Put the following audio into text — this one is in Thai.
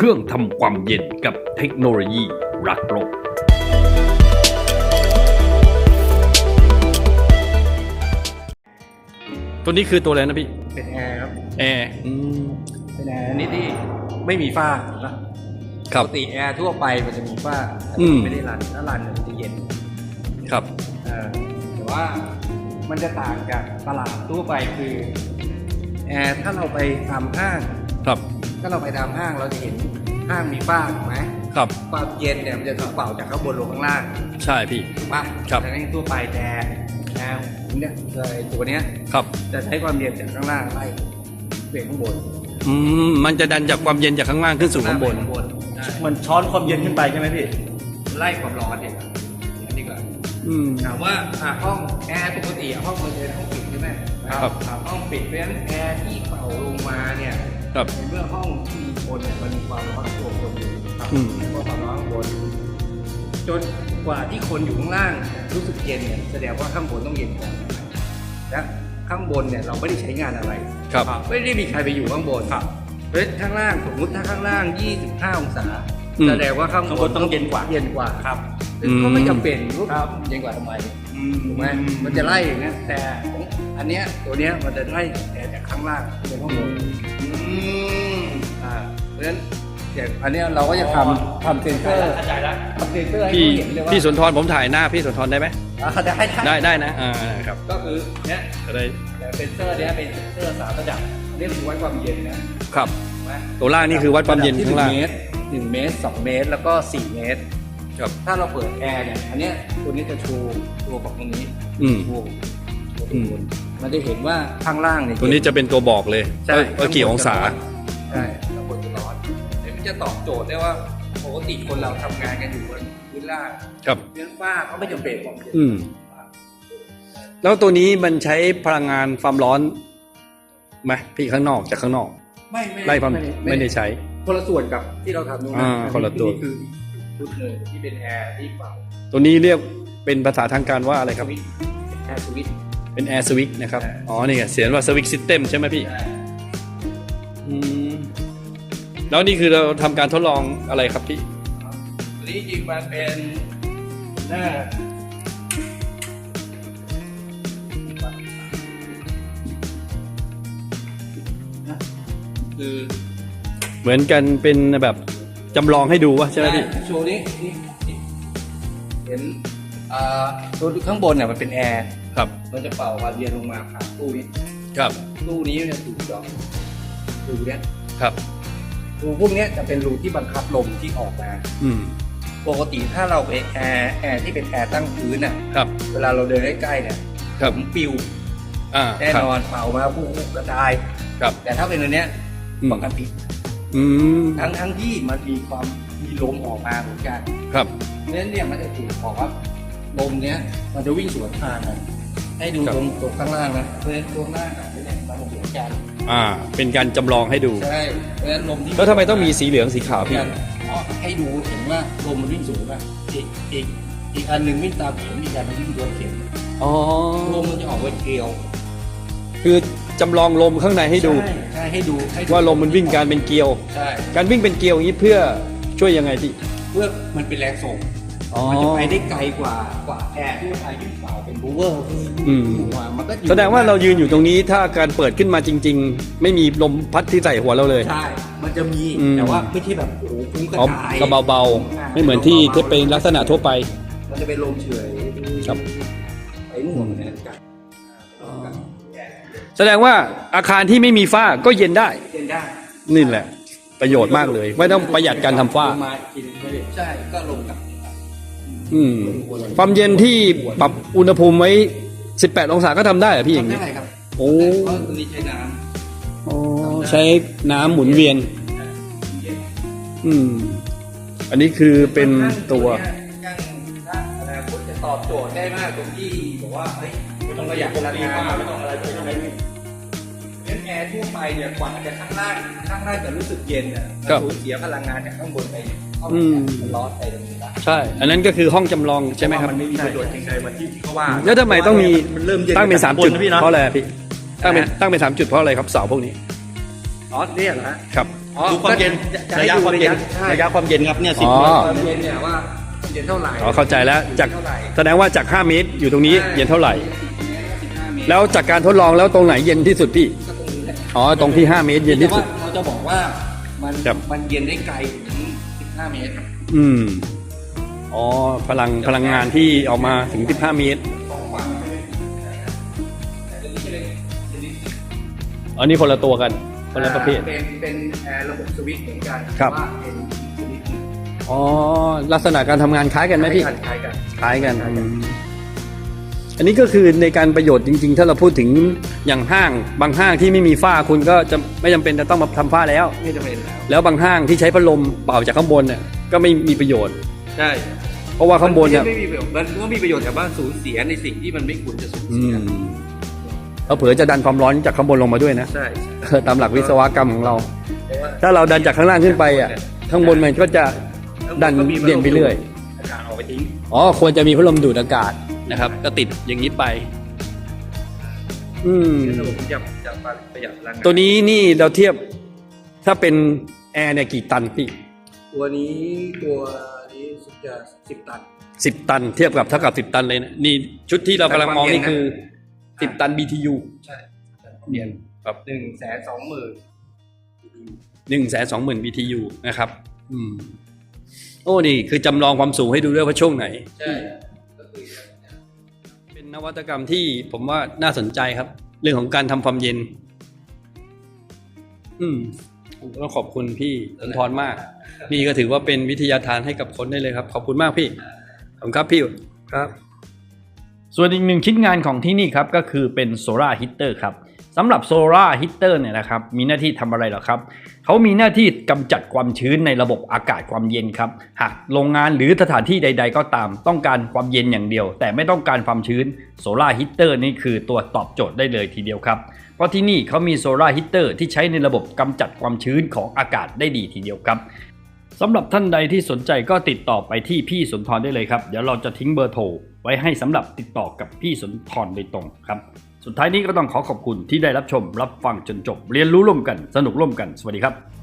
เครื่องทำความเย็นกับเทคโนโลยีรักโลก ตัวนี้คือตัวอะไรนะพี่ เป็นแอร์ครับ แอร์อืมเป็นแอร์นี่ที่ไม่มีฝ้านะครับปกติแอร์ทั่วไปมันจะมีฝ้าแต่อืม ไม่ได้รันถ้ารันเนี่ยมันจะเย็นครับ เออแต่ว่ามันจะต่างจากตลาดทั่วไปคือแอร์ถ้าเราไปทำห้างครับ ถ้าเราไปทำห้างเราจะเห็นห้างมีฝ้าถูกไหมครับ ความเย็นเนี่ยมันจะถูกเป่าจากข้างบนลงข้างล่างใช่พี่ ถูกปะครับแต่ในทั่วไปแต่แอร์เนี่ยเลยตัวเนี้ยครับ จะใช้ความเย็นจากข้างล่างไล่เปลี่ยนข้างบนอืมมันจะดันจากความเย็นจากข้างล่างขึ้นสู่ข้างบนข้างบนใช่มันช้อนความเย็นขึ้นไปใช่ไหมพี่ ไล่ความร้อนเนี่ยอันนี้ก่อนอืมถามว่าอะห้องแอร์ปกติอะห้องมันจะเป็นห้องปิดใช่ไหมครับถามห้องปิดเพราะฉะนั้นแอร์ที่เป่าลงมาเนี่ย ครับในเมื่อห้องที่มีคนเนี่ยมันมีความร้อนรวมกันอยู่ครับอืมแล้วก็ความร้อนข้างบนจนกว่าที่คนอยู่ข้างล่างรู้สึกเย็นเนี่ยแสดงว่าข้างบนต้องเย็นกว่าและข้างบนเนี่ยเราไม่ได้ใช้งานอะไร ครับ ไม่ได้มีใครไปอยู่ข้างบนเพราะฉะนั้นข้างล่างสมมติถ้าข้างล่าง 25 องศาอืมแสดงว่าข้างข้างบนต้องเย็นกว่า เย็นกว่าครับ ซึ่งก็ไม่จำเป็นว่าเย็นกว่าทำไมถูกไหมมันจะไล่อย่างเงี้ยแต่อันเนี้ยตัวเนี้ยมันจะไล่แต่จาก ข้างล่างเป็นข้างบนอ่าเพราะฉะนั้นอย่างอันเนี้ยเราก็จะทำทำเซนเซอร์เข้าใจแล้วทำเซนเซอร์ให้พี่เขาเห็นเลยว่าพี่สุนทรผมถ่ายหน้าพี่สุนทรได้ไหมอ่าได้ได้ได้ได้นะอ่าครับก็คือเนี้ยจะได้แต่เซนเซอร์เนี้ยเป็นเซนเซอร์สามระดับอันนี้คือวัดความเย็นนะครับ ถูกไหมตัวล่างนี่คือวัดความเย็นข้างล่าง ระดับที่หนึ่งเมตรหนึ่งเมตรสองเมตรแล้วก็สี่เมตร ครับ ถ้าเราเปิดแอร์เนี่ยอันเนี้ยตัวนี้จะชูตัวของตรงนี้อืม ชู ตัวอืมมันจะเห็นว่าข้างล่างเนี่ยตัวนี้จะเป็นตัวบอกเลยใช่ว่าว่ากี่องศาใช่ข้างบนจะร้อนเดี๋ยวมันจะตอบโจทย์ได้ว่าปกติคนเราทำงานกันอยู่บนพื้นล่างครับเรื่องฝ้าเขาไม่จำเป็นหรอกอืมแล้วตัวนี้มันใช้พลังงานความร้อนไหมพี่ข้างนอกจากข้างนอก ไม่ไม่ไล่ความไม่ไม่ได้ใช้คนละส่วนกับที่เราทำตรงนั้นอ่าคนละตัวคือชุดหนึ่งที่เป็นแอร์ที่เป่าตัวนี้เรียกเป็นภาษาทางการว่าอะไรสครับวิตช์แอร์สวิตช์ เป็นแอร์สวิกนะครับ อ๋อ นี่ไงเสียงว่าสวิกซิสเต็มใช่ไหมพี่อืมแล้วนี่คือเราทำการทดลองอะไรครับพี่ตัวนี้จริงมันเป็นหน้าคือเหมือนกันเป็นแบบจำลองให้ดูวะใช่ไหมพี่ โชว์นี้นี่เห็นอ่าตัวข้างบนเนี่ยมันเป็นแอร์ ครับมันจะเป่าความเย็นลงมาผ่านตู้นี้ครับตู้นี้เนี่ยถูกเจาะรูเนี้ยครับรูพวกเนี้ยจะเป็นรูที่บังคับลมที่ออกมา อืมปกติถ้าเราไปแอร์แอร์ที่เป็นแอร์ตั้งพื้นอะครับ เวลาเราเดินใกล้ๆเนี่ยครับผมปิวอ่าแน่ครับนอนเป่ามาพุ่งกระจายครับ แต่ถ้าเป็นอันเนี้ยอืมปกติอืมทั้งทั้งที่มันมีความมีลมออกมาเหมือนกัน ครับเพราะฉะนั้นเนี่ยมันจะถูกบอกว่าลมเนี้ยมันจะวิ่งสวนทางกัน ให้ดูครับตรงตรงข้างล่างนะเพราะฉะนั้นตรงหน้ากับเนี่ยมันเหมือนกันอ่า เป็นการจำลองให้ดู ใช่เพราะฉะนั้นลมที่แล้วทำไมต้องมีสีเหลืองสีขาวพี่อ๋อให้ดูเห็นว่าลมมันวิ่งสูงอะอีกอีกอีกอันหนึ่งวิ่งตามเข็มอีกอันหนึงวิ่งโดนเข็มอ๋อ ลมมันจะออกเป็นเกลียวคือจำลองลมข้างในให้ดู ใช่ใช่ให้ดูให้ดูว่าลมมันวิ่งการเป็นเกลียว ใช่การวิ่งเป็นเกลียวอย่างนี้เพื่อช่วยยังไงพี่ เพื่อมันเป็นแรงส่ง อ๋อ มันจะไปได้ไกลกว่ากว่าแอร์ที่ไทยที่เป่าเป็นบูเวอร์อืมมันก็อยู่แสดงว่าเรายืนอยู่ตรงนี้ถ้าการเปิดขึ้นมาจริง ๆ ไม่มีลมพัดที่ใส่หัวเราเลย ใช่ มันจะมีอืม แต่ว่าไม่ใช่แบบโอ้โหฟุ้งกระอ๋อจายก็เบาๆ ไม่เหมือนที่ที่เป็นลักษณะทั่วไป มันจะเป็นลมเฉยครับ ไอ้หน่วงเนี่ยกันแสดงว่าอาคารที่ไม่มีฝ้าก็เย็นได้เย็นได้นี่แหละ ประโยชน์มากเลย ไม่ต้องประหยัดการทำฝ้า ลงมาอีกทีนึงไม่ได้ใช่ก็ลงกับ อืมความเย็นที่ปรับอุณหภูมิไว้ 18 องศาก็ทำได้เหรอพี่อย่างนี้ได้ครับโอ้เพราะตัวนี้ใช้น้อ๋อใช้น้ำหมุนเวียนำเย็นอืม อันนี้คือเป็นตัว ยังถ้าอนาคตจะตอบโจทย์ได้มากตรงที่บอกว่าเฮ้ยไม่ต้องประหยัดพลังงานไม่ต้องอะไรไม่ต้องอะไรเล่น แอร์ทั่วไปเนี่ยกว่าจะข้างล่างข้างล่างจะรู้สึกเย็นอะมันครับสูญเสียพลังงานจากข้างบนไปเข้าอืมมันร้อนไปตรงนี้ละใช่ อันนั้นก็คือห้องจำลองใช่ไหมครับมันไม่มีประโยชน์อย่างใดเหมือนที่ที่เขาว่าแล้วทำไมต้องมีมันเริ่มเย็นตั้งเป็นสามบจุดนะพี่เนาะเพราะอะไรอะพี่ตั้งเป็นตั้งเป็นสามจุดเพราะอะไรครับเสาพวกนี้อ๋อเนี่ยเหรอฮะครับออ๋อดูความเย็นจะระยะให้ดูความเย็นใช่ระยะความเย็นครับเนี่ยสิบอ๋อความเย็นเนี่ยว่าเย็นเท่าไหร่อ๋อเข้าใจแล้วจากเท่าไหร่แสดงว่าจาก 5 เมตรอยู่ตรงนี้เย็นเท่าไหร่15เมตรแล้วจากการทดลองแล้วตรงไหนเย็นที่สุดพี่ อ๋อตรงที่ 5 เมตรเย็นที่สุด แต่ว่าเราจะบอกว่ามันครับ มันเย็นได้ไกลถึง 15 เมตรอืม อ๋อ พลังพลังงานที่ออกมาถึง 15 เมตร ของฝั่งแต่ตัวนี้จะเป็นชนิดอันนี้คนละตัวกันคนละประเภท เป็นเป็นแอร์ระบบสวิตช์เหมือนกันครับ แต่ว่าเป็นชนิดหนึ่งอ๋อ ลักษณะการทำงานคล้ายกันไหมพี่ คล้ายกันคล้ายกันอืม อันนี้ก็คือในการประโยชน์จริง ๆ ถ้าเราพูดถึงอย่างห้างบางห้างที่ไม่มีฝ้าคุณก็จะไม่จำเป็นจะต้องมาทำฝ้าแล้ว ไม่จำเป็นแล้วแล้วบางห้างที่ใช้พัดลมเป่าจากข้างบนเนี่ยก็ไม่มีประโยชน์ ใช่เพราะว่าข้างบนเนี่ยไม่มีประโยชน์มันก็มีประโยชน์แต่ว่าสูญเสียในสิ่งที่มันไม่ควรจะสูญอืเสียมเราเผื่อจะดันความร้อนจากข้างบนลงมาด้วยนะใช่เออตามหลักวิศวกรรมของเรา เพราะว่าถ้าเราดันจากข้างล่างขึ้นไปอะข้างบนมันก็จะดันเด่นไปเรื่อย อากาศออกไปทิ้งอ๋อควรจะมีพัดลมดูดอากาศ นะครับ ก็ติดอย่างนี้ไป อืมระบบจะจะประหยัดพลังงานตัวนี้นี่เราเทียบถ้าเป็นแอร์เนี่ยกี่ตันพี่ตัวนี้ตัวนี้สุดจะสิบตัน สิบตัน เทียบกับเท่ากับสิบตันเลยนะนี่ชุดที่เรากำลังมองนี่แต่ความเย็นนะคือสิบตัน BTU ใช่เรียนครับหนึ่งแสนสองหมื่นหนึ่งแสนสองหมื่น BTU นะครับ อืม โอ้นี่คือจำลองความสูงให้ดูด้วยว่าช่วงไหน ใช่ก็คือเป็นน วัตกรรมที่ผมว่าน่าสนใจครับ เรื่องของการทำความเย็น อืมผมต้องขอบคุณพี่สุนทรมาก นี่ก็ถือว่าเป็นวิทยาทานให้กับคนได้เลยครับ ขอบคุณมากพี่ขอบคุณครับพี่ครับ ส่วนอีกหนึ่งชิ้นงานของที่นี่ครับก็คือเป็นโซลาร์ฮีเตอร์ครับ สำหรับโซลาร์ฮีเตอร์เนี่ยนะครับมีหน้าที่ทำอะไรหรอครับเขามีหน้าที่กำจัดความชื้นในระบบอากาศความเย็นครับ หากโรงงานหรือสถานที่ใด ๆ ก็ตาม ต้องการความเย็นอย่างเดียว แต่ไม่ต้องการความชื้นโซลาร์ฮีเตอร์นี่คือตัวตอบโจทย์ได้เลยทีเดียวครับ เพราะที่นี่เขามีโซลาร์ฮีเตอร์ที่ใช้ในระบบกำจัดความชื้นของอากาศได้ดีทีเดียวครับสำหรับท่านใดที่สนใจก็ติดต่อไปที่พี่สุนทรได้เลยครับ เดี๋ยวเราจะทิ้งเบอร์โทรไว้ให้สำหรับติดต่อกับพี่สุนทรโดยตรงครับ สุดท้ายนี้ก็ต้องขอขอบคุณที่ได้รับชมรับฟังจนจบ เรียนรู้ร่วมกัน สนุกร่วมกัน สวัสดีครับ